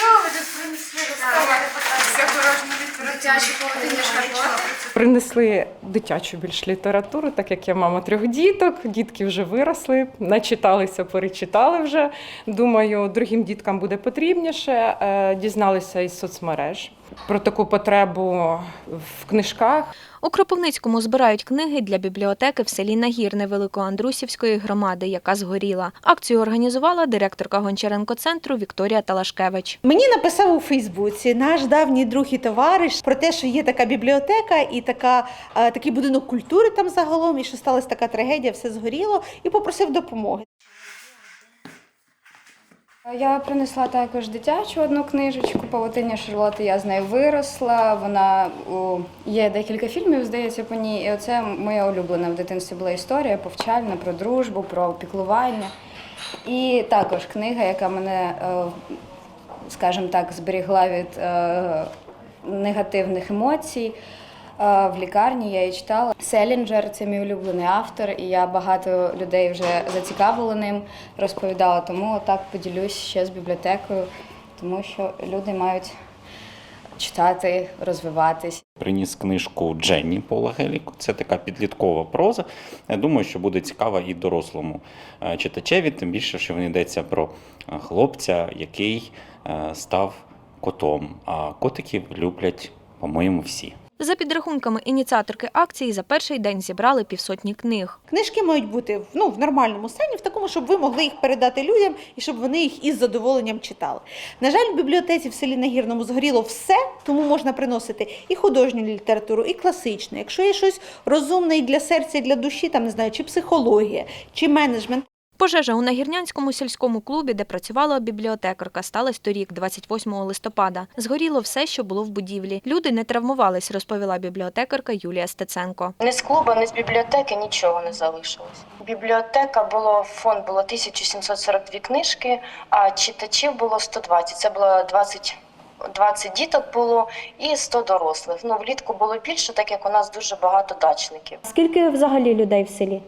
Що ви тут принесли дитячу більш літературу, так як я мама трьох діток. Дітки вже виросли, начиталися, перечитали вже. Думаю, другим діткам буде потрібніше. Е, Дізналися із соцмереж про таку потребу в книжках. У Кропивницькому збирають книги для бібліотеки в селі Нагірне Великоандрусівської громади, яка згоріла. Акцію організувала директорка Гончаренко центру Вікторія Талашкевич. Мені написав у Фейсбуці наш давній друг і товариш про те, що є така бібліотека і така, е, такий будинок культури там загалом, і що сталася така трагедія, все згоріло, і попросив допомоги. Я принесла також дитячу одну книжечку Павутиння Шарлоти. Я з нею виросла. Вона о, є декілька фільмів, здається, по ній. І оце моя улюблена в дитинстві була історія повчальна про дружбу, про піклування. І також книга, яка мене, е, скажімо так, зберігла від е, негативних емоцій. Е, В лікарні я її читала. Селінджер це мій улюблений автор, і я багато людей вже зацікавила ним, розповідала. Тому отак поділюсь ще з бібліотекою, тому що люди мають читати, розвиватись. Приніс книжку Дженні Пола Геліку. Це така підліткова проза. Я думаю, що буде цікава і дорослому е, читачеві, тим більше, що він йдеться про е, хлопця, який став котом. А котиків люблять, по-моєму, всі. За підрахунками ініціаторки акції, за перший день зібрали півсотні книг. Книжки мають бути ну, в нормальному стані, в такому, щоб ви могли їх передати людям і щоб вони їх із задоволенням читали. На жаль, в бібліотеці в селі Нагірному згоріло все, тому можна приносити і художню літературу, і класичну. Якщо є щось розумне і для серця, і для душі, там не знаю, чи психологія, чи менеджмент. Пожежа у Нагірнянському сільському клубі, де працювала бібліотекарка, сталася торік, 28 листопада. Згоріло все, що було в будівлі. Люди не травмувались, розповіла бібліотекарка Юлія Стеценко. Ні з клубу, ні з бібліотеки нічого не залишилось. Бібліотека було фонд було 1742 книжки, а читачів було 120. Це було 20 20 діток було і 100 дорослих. Ну влітку було більше, так як у нас дуже багато дачників. Скільки взагалі людей в селі?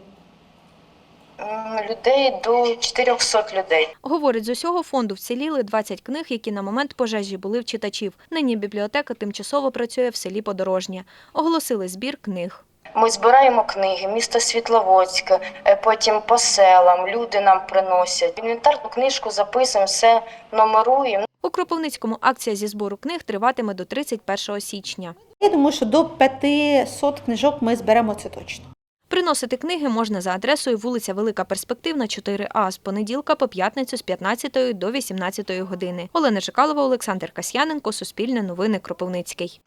Людей до 400 людей. Говорить, з усього фонду вціліли 20 книг, які на момент пожежі були в читачів. Нині бібліотека тимчасово працює в селі Подорожнє. Оголосили збір книг. Ми збираємо книги, місто Світловодське, е, потім по селам. Люди нам приносять. Інвентарну книжку записуємо, все номеруємо. У Кропивницькому акція зі збору книг триватиме до 31 січня. Я думаю, що до 500 книжок ми зберемо це точно. Приносити книги можна за адресою вулиця Велика Перспективна, 4А з понеділка по п'ятницю з 15 до 18 години. Олена Жикалова, Олександр Касьяненко, Суспільне новини Кропивницький.